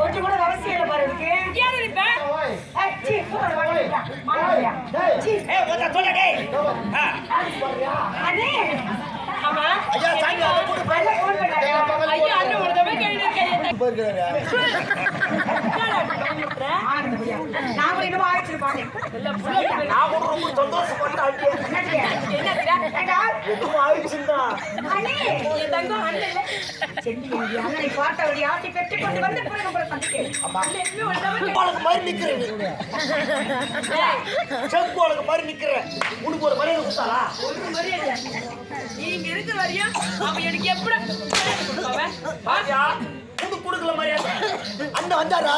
கொஞ்சம் கூட அவசியம் இல்லை பாரு இருக்கு ஏன் இருப்பேன்? அண்ணே, ஆமா. ஐயா சாமி அதை போடு நல்லா phone பண்ணாரு. ஐயா, அண்ணன் ஏய், செங்கோலுக்கு மாதிரி நிக்கிறேன் உனக்கு ஒரு மரியாதை கொடுத்தாளா? ஒரு மரியாதை. நீங்க இருக்கிற வரையும் அவன் எனக்கு எப்படி உனக்கு கொடுக்கல மரியாதை அண்ணன் வந்தாரா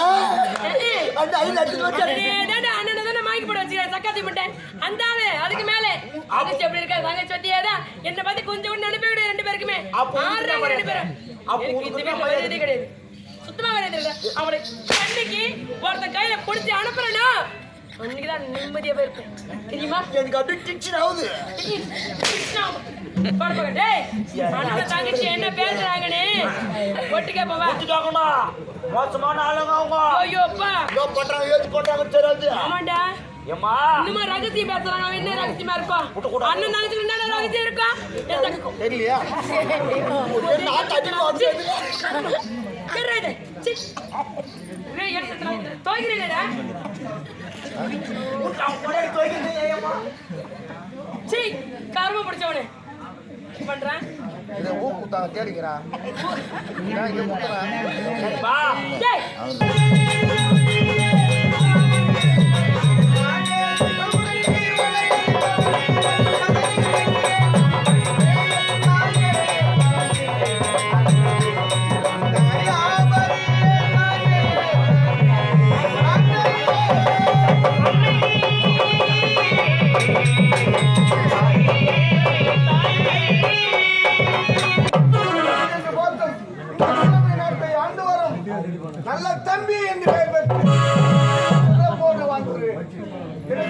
அந்த ஐந்து அடிச்சு வச்சாரு அண்ணே, டேடா, அண்ணனை தானே வாங்கி போட வச்சுக்கிறேன், சக்காத்தி முட்டை. அந்த ஆளு, அதுக்கு மேல. தங்கச்சி எப்படி இருக்கா? தங்கச்சி பத்தியாடா? என்னை பத்தி கொஞ்சம் கூட நினைப்பே விடு ரெண்டு பேருக்குமே. ஆடுறாங்க ரெண்டு பேரும். இந்த வீட்டுல மரியாதையே கிடையாது. சுத்தமா மரியாதை இல்ல. அவனை கண்ணுக்கு ஒருத்தன் கையில பிடிச்சி அனுப்புறேனா அன்னைக்குதான் நிம்மதியா போயிருப்பேன் தெரியுமா எனக்கு அப்படியே டென்ஷன் ஆகுது தங்கச்சி என்ன பேசுறாங்கன்னு? ஒட்டுக்கே போவா. வச்சுட்டாங்கண்ணா மோசமான ஆளுங்க அவங்க. ஐயோ அப்பா. ஏதோ பண்றாங்க ஏது பண்றாங்க தெரியாது. ஆமாண்டா. ஏம்மா? இன்னுமா ரகசியம் பேசுறாங்க அவன் என்ன ரகசியமா இருக்கும் விட்டுக்கூடாது. அண்ணன் தங்கச்சி என்ன ரகசியம் தங்க- தெரியலையா? நான் தட்டிட்டு வந்து. சீ. கரும பிடிச்சவனே. பண்றான்? இதை ஊ குத்தாங்க நல்ல தம்பி என்று பெயர் பெற்று சிறப்போடு வாழ்ந்து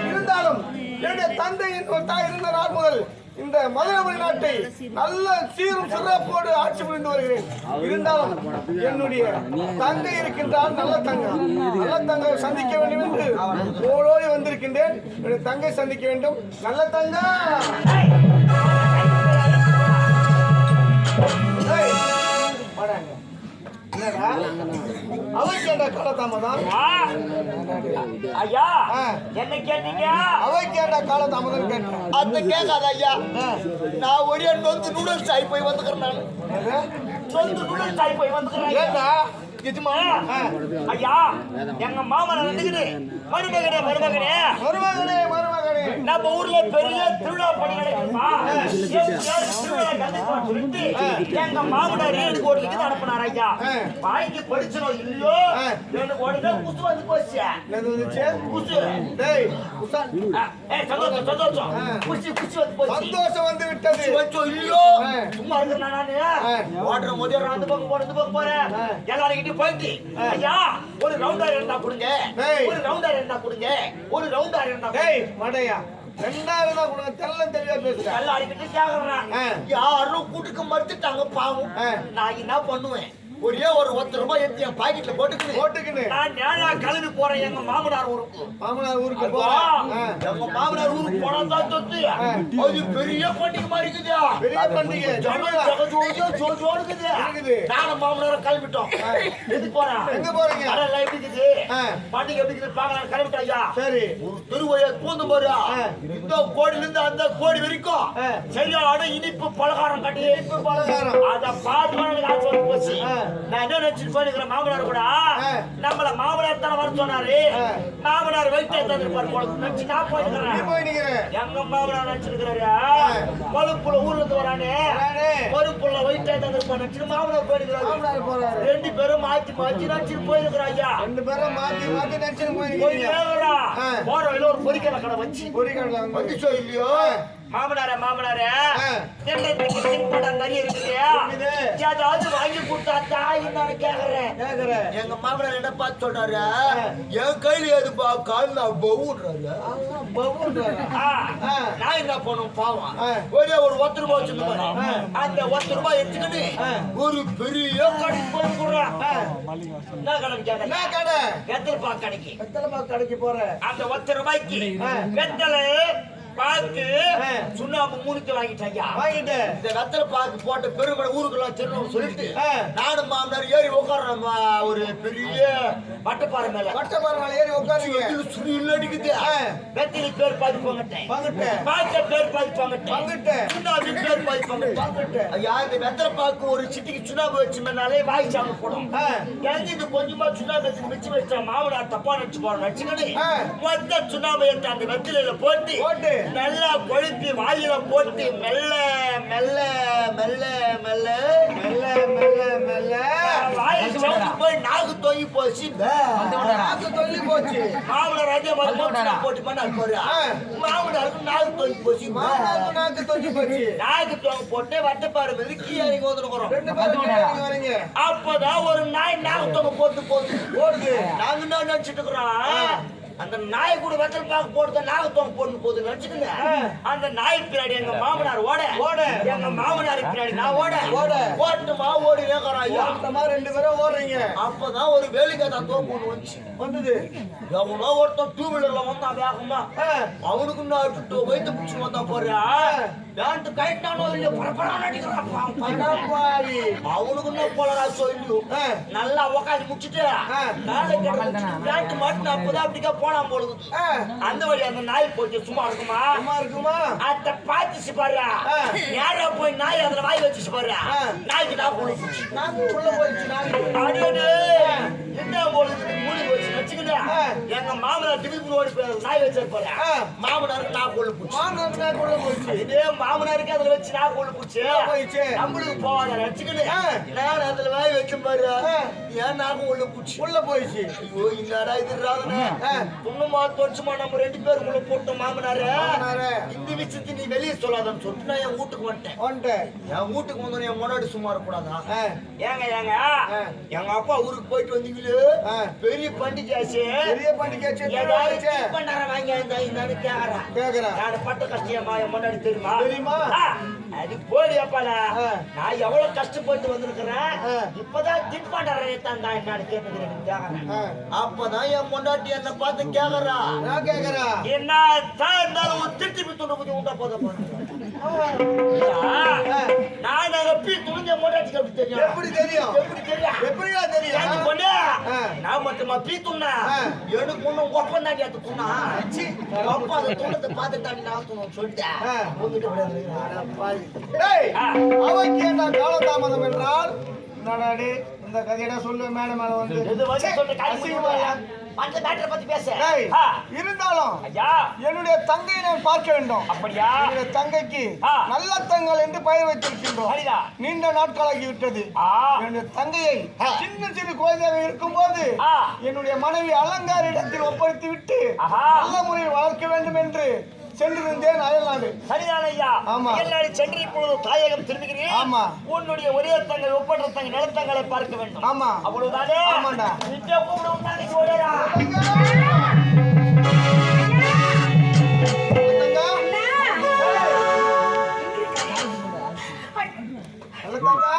இருந்தாலும் என்னுடைய தந்தை ஒரு தாய் இருந்த நாள் முதல் இந்த மதுரை நாட்டை நல்ல சீரும் சிறப்போடு ஆட்சி புரிந்து வருகிறேன். இருந்தாலும் என்னுடைய தங்கை இருக்கின்றால் நல்ல தங்கம். நல்ல தங்கை சந்திக்க வேண்டும் என்று ஓடோடி வந்திருக்கின்றேன். என்னுடைய தங்கை சந்திக்க வேண்டும். நல்ல தங்கா அவருக்கு என்ன காலதாமதம். ஐயா ஆ. என்ன கேட்டீங்க? அவைக்கு என்ன காலதாமதம் கேட்டேன். அந்த கேட்காத ஐயா நான் ஒரே நொந்து நூடுல்ஸ் ஆகி போய் வந்துக்கிறேன் நான்? நொந்து நூடுல்ஸ் ஆகி போய் வந்துக்கிறேன் ஏண்டா? இதுமா ஐயா எங்க மாமன் வந்துக்குது மருமகனே மருமகனே. மருமகனே மருமகனே. நம்ம ஊர்ல பெரிய திருவிழா பணி நடக்குதுப்பா எப்படியாவது திருவிழா கண்டுக்கணும்னு சொல்லிட்டு எங்க மாமனார் அனுப்பினார் ஐயா? படிச்சனோ இல்லையோ? கோடி குசு வந்து போச்சு. குசு சந்தோஷம் வந்து போச்சு. சந்தோஷம் வந்து விட்டது. இல்லையோ? ஆ. சும்மா இருக்கிறேன் நானு. ஓடுற முதல் அந்த பக்கம் போற இந்த பக்கம் போறேன் ஆ. எல்லாருக்கிட்டையும் போயிட்டு ஐயா ஒரு ரவுண்டா இருந்தா கொடுங்க. ஒரு ரவுண்டா இருந்தா கொடுங்க. ஒரு ரவுண்டா இருந்தா மடையா ரெண்டாயிரம் தான் கொடுங்க தெல்ல தெளிவா பேசுறேன். யாரும் கொடுக்க மறுத்துட்டாங்க பாவம். நான் என்ன பண்ணுவேன்? ஒரே ஒரு ஒத்த ரூபாய் எடுத்து என் பாக்கெட்ல போட்டுக்கிட்டு போட்டுக்கின்னு நான் நேரா கிளம்பி போறேன் எங்க மாமனார் ஊருக்கு மாமனார் ஊருக்கு போறேன் எங்க மாமனார் ஊருக்கு போனா தான் சொத்து அது பெரிய பண்டிகை மாதிரி இருக்குது பெரிய பண்டிகை ஜகஜோதியா ஜோஜோ இருக்குது. இருக்குது. நானும் மாமனாரும் கிளம்பிட்டோம். எதுக்கு போறோம்? எங்க போறீங்க? கடல்ல எப்படி இருக்குது? பண்டிகை எப்படி இருக்குது பார்க்கலாம் கிளம்பிட்டோம் ஐயா. சரி ஒரு தெருவழியா பூந்து. ஆ. இந்த கோடியில இருந்து அந்த கோடி வரைக்கும். சரியான இனிப்பு பலகாரம் கட்டி இனிப்பு பலகாரம். அத வந்து போச்சு. நான் என்ன நினைச்சிட்டு போயிருக்கிறேன் மாமனார் கூட. நம்மள மாமனார் தானே வர சொன்னாரு. மாமனார் நினைச்சு நான் நீ போயிருக்கிறேன் எங்க மாமனார் நினைச்சிருக்கிறாரு? கொழுப்புல ஊர்ல இருந்து வரானே. கொழுப்புல தந்துருப்பாரு நினைச்சு மாமனார் போயிருக்கிறாரு. ரெண்டு பேரும் மாத்தி மாத்தி நினைச்சிட்டு போயிருக்கிறான் ஐயா. ரெண்டு பேரும் மாத்தி மாத்தி நினைச்சுன்னு போய் போய் நிக்கிறீங்க நேரா ஆ. போற வழியில ஒரு பொறிக்கல கடை வச்சு. பொறிக்கடலை வந்து வந்துச்சோ இல்லையோ? மாமனாரே மாமனாரே. நிறைய இருக்குது. ஏதாவது வாங்கி கொடுத்தா தாய் நான் கேக்குறேன். கேக்குற எங்க மாமனார் என்ன பார்த்து சொல்றாரு? என் கையில எதுப்பா? கால் நான் பவுன்றாரு. நான் என்ன பண்ணும் பாவம். ஒரே ஒரு ஒத்து ரூபாய் வச்சிருந்தேன் அந்த ஒத்து ரூபாய் எடுத்துக்கிட்டு ஒரு பெரிய கடைக்கு போய் கொடுறான். என்ன கடைக்கு கேட்கல என்ன கடை? கடைக்கு. ரூபாய் கடைக்கு போற அந்த ஒத்த ரூபாய்க்கு. வெத்தலை பாக்கு ஆ. சுண்ணாம்பு மூணுக்கு வாங்கிட்டாங்க வாங்கிட்டு. இந்த வெத்தலை பாக்கு போட்ட பெருமடை ஊருக்கெல்லாம் திருநம் சொல்லிட்டு ஆ. நானும் மாமனார் ஏறி உட்கார்றோம் ஒரு பெரிய வட்டப்பாறை மேல. வட்ட பரவாயில்ல ஏறி உட்காருங்க இல்ல அடிக்குது. வெத்தில பேர் பாதி போங்கட்டேன் வாங்கிட்டு பாக்க பேர் பாதி போங்கட்டேன் வாங்கிட்டு சுண்ணாம்பு பேர் பாதி போங்கட்டேன் ஐயா இந்த வெத்தலை பாக்கு ஒரு சிட்டிக்கு சுண்ணாம்பு வச்சுனாலே வாய் சாமி போடும். இது கொஞ்சமா சுண்ணாம்பு வச்சு மிச்சம் வச்சா மாமனார் தப்பா நினைச்சு போறோம் நினைச்சுக்கணே ஆ. மொத்த சுண்ணாம்பு எடுத்து அந்த வெத்திலையில போட்டு போட்டு. நல்லா கொழுப்பி வாயில போட்டு மெல்ல மெல்ல மெல்ல மெல்ல மெல்ல மெல்ல மெல்ல. வாயில் போய் நாக்கு தொங்கி போச்சு. நாக்கு தொல்லி போச்சு. மாதிரி மூச்சுல போட்டு பண்ணாரு பாரு. ஆ. மாமனாருக்கு நாக்கு தொங்கி போச்சு. நாக்கு தொல்லி போச்சு. நாக்கு தொங்க போட்டு வட்டப்பாரு மீது கீழே வந்துருக்கிறோம் ரெண்டு பேரும் வரீங்க. அப்பதான் ஒரு நாய் நாக்கு தொங்க போட்டு போகுது ஓடுது நாங்க என்ன நினைச்சிட்டு இருக்கிறோம்? அந்த நாய் கூட வெத்தல் பாக்கு போட்டு நாக தொங்க போட்டு போகுது நினைச்சுக்கல அந்த நாய் பின்னாடி எங்க மாமனார் ஓட. ஓட. எங்க மாமனார் பின்னாடி நான் ஓட. ஓட. ஓட்டுமா ஓடி கேக்குறான் ஐயா. ரெண்டு பேரும் ஓடுறீங்க. அப்பதான் ஒரு வேலிக்காத தோப்பு ஒண்ணு வந்துச்சு. வந்தது. எவனோ ஒருத்தன் டூ வீலர்ல வந்தான் வேகமா. அவனுக்கு நான் வயிற்று பிடிச்சி வந்தா போறியா பேண்ட் கைட்டானோ இல்லையோ பாவம் பையன். அடப்பாவி. அவனுக்கு என்ன போலடா சொல்லு. நல்லா உக்காந்து முடிச்சுட்டு பேண்ட் மாட்டின அப்பதான் அப்படிக்கா போனான் பொழுது. அந்த வழி அந்த நாய் போச்சு சும்மா இருக்குமா? சும்மா இருக்குமா? அத பாத்துச்சு பாரு ஆ. நேரா போய் நாய் அதுல வாய் வச்சுச்சு பாரு ஆ. நாய்க்கு நான் போச்சு என்ன பொழுது? மூடி வச்சு வச்சுக்கிட்டேன் ஆ. எங்க மாமனார் டிவிக்கு ஓடி போய் நாய் வச்சிருப்பாரு. மாமனாருக்கு நான் கொள்ள போச்சு. மாமனாருக்கு நாக்கு உள்ள போயிடுச்சு. இதே மாமனாருக்கு அதுல வச்சு நான் கொள்ள போச்சு. நம்மளுக்கு போவாத வச்சுக்கிட்டு. நான் அதுல வாய் வச்சு பாரு. ஏன் நாக்கும் உள்ள போச்சு. உள்ள போயிடுச்சு. ஐயோ என்னடா இது ராதனை. பொண்ணுமா தோச்சுமா நம்ம ரெண்டு பேருக்குள்ள போட்ட மாமனாரு. இந்த விஷயத்தை நீ வெளியே சொல்லாதன்னு சொல்லிட்டு நான் என் வீட்டுக்கு வந்துட்டேன். வந்துட்டேன் என் வீட்டுக்கு வந்தோடனே என் முன்னாடி சும்மா இருக்கக்கூடாதா? ஏங்க ஏங்க. எங்க அப்பா ஊருக்கு போயிட்டு வந்தீங்களே. பெரிய பண்டிகை ஆச்சு. பெரிய பண்டிகை ஏதாவது பண்டாரம் வாங்கி கேக்குறேன். கேக்குறேன் நான் பட்ட கஷ்டமா என் முன்னாடி தெரியுமா? தெரியுமா? அது போடி அப்பால. நான் எவ்வளவு கஷ்டப்பட்டு வந்திருக்கிறேன். இப்பதான் தின்பண்டாரம் தான் என்னன்னு கேட்டுக்கிறேன் அப்பதான் என் முன்னாடி என்ன பார்த்து கேக்குறா? நான் கேக்குறேன் என்ன? தான் இருந்தாலும் ஒரு திருச்சி துண்டு புத்தி உண்டா போத நான் அப்பி துணிஞ்ச முன்னாடி எப்படி தெரியும். எப்படி தெரியும்? எப்படி தெரியும்? எப்படியா ஏன் தெரியும்? பொண்ணு? ஆ. நான் மட்டுமா பீ துண்ணா? எனக்கு ஒண்ணும் ஒப்பம் தாண்டி அது துண்ணா. அப்பா அந்த நான் துண்ணணும் சொல்லிட்டேன். அவனுக்கு என்ன காலதாமதம் என்றால் இந்த கதையடா சொல்லு மேல மேல வந்து. அந்த மேட்டரை பத்தி பேச. இருந்தாலும் ஐயா, என்னுடைய தங்கையை நான் பார்க்க வேண்டும் அப்படியா? என்னுடைய தங்கைக்கு. நல்ல தங்கள் என்று பெயர் வைத்திருக்கின்றோம். நீண்ட நாட்களாகி விட்டது. என்னுடைய தங்கையை. சின்ன சிறு குழந்தையாக இருக்கும்போது ஆ. என்னுடைய மனைவி அலங்கார இடத்தில் ஒப்படைத்து விட்டு. நல்ல முறையில் வளர்க்க வேண்டும் என்று சென்றிருந்தேன் அயல்நாடு சரிதான் ஐயா. ஆமா. எல்லாரும் சென்று இப்பொழுது தாயகம் திரும்புகிறேன். ஆமா. உன்னுடைய ஒரே தங்கை ஒப்பற்ற தங்கை நிலத்தங்களை பார்க்க வேண்டும் ஆமா. அவ்வளவுதானே ஆமாண்டா. நிச்சய கூப்பிட உண்டானே ஓடடா. தங்கா, நல்ல தங்கா.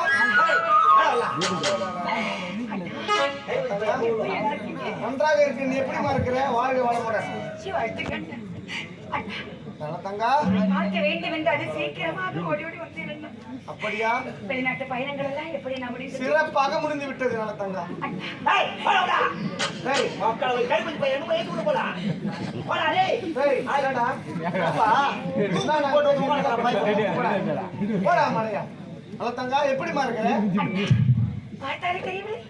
நன்றாக இருக்கு நீ எப்படிமா இருக்கிற வாழ்க வளமுடன் தங்கா பார்க்க வேண்டும் என்று அது சீக்கிரமாக ஓடி ஓடி வந்திருந்தேன் அப்படியா? வெளிநாட்டு பயணங்கள் எல்லாம் எப்படி நான் முடிந்து சிறப்பாக முடிந்து விட்டது நல்ல தங்கா ஏய், போடா. டேய் மக்கள் பையன் பையன் கூட போடா. போடா, டேய். டேய் என்னடா? அப்பா, தூக்கி போட்டு வந்து உட்கார்ந்துடா, பையன். போடா. போடா மலையா. நல்ல தங்கா எப்படிமா இருக்கிற பார்த்தாலே தெரியவில்லை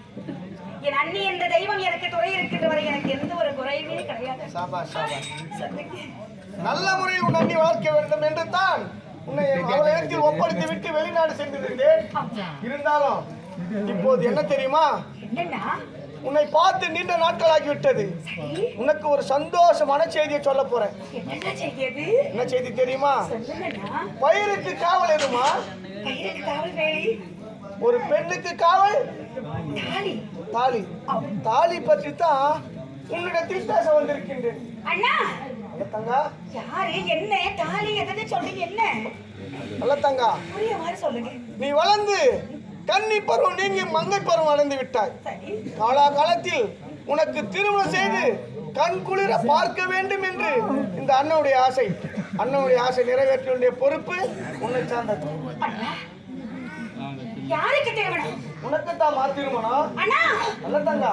என் அண்ணி என்ற தெய்வம் எனக்கு துறை இருக்கின்ற வரை எனக்கு எந்த ஒரு குறையுமே கிடையாது. சாபாஷ். சொல்லுங்க. நல்ல முறையில் உன் அண்ணி வளர்க்க வேண்டும் என்று தான் உன்னை அவளிடத்தில் ஒப்படைத்து விட்டு வெளிநாடு சென்றிருந்தேன். இருந்தாலும் இப்போது என்ன தெரியுமா? உன்னை பார்த்து நீண்ட நாட்களாகி விட்டது. சரி. உனக்கு ஒரு சந்தோஷமான செய்தியை சொல்ல போறேன். என்ன செய்தி தெரியுமா? பயிருக்கு காவல் எதுமா? ஒரு பெண்ணுக்கு காவல்? தாலி. தாலி. தாலி பற்றி தான் உன்னிடத்தில் பேச வந்திருக்கின்றேன். அண்ணா நல்ல தங்கா. யாரு? என்ன? தாலி எதை சொல்றீங்க? என்ன? நல்ல தங்கா. புரிய மாதிரி சொல்லுங்க. நீ வளர்ந்து கன்னி பருவம் நீங்கி மங்கை பருவம் அடைந்து விட்டாய். சரி. காலாகாலத்தில் உனக்கு திருமணம் செய்து கண் குளிர பார்க்க வேண்டும் என்று இந்த அண்ணனுடைய ஆசை. அண்ணனுடைய ஆசை நிறைவேற்ற வேண்டிய பொறுப்பு உன்னை சார்ந்தது. யாருக்கு திருமணம்? உனக்கு தான் மா திருமணம். அண்ணா! நல்ல தங்கா.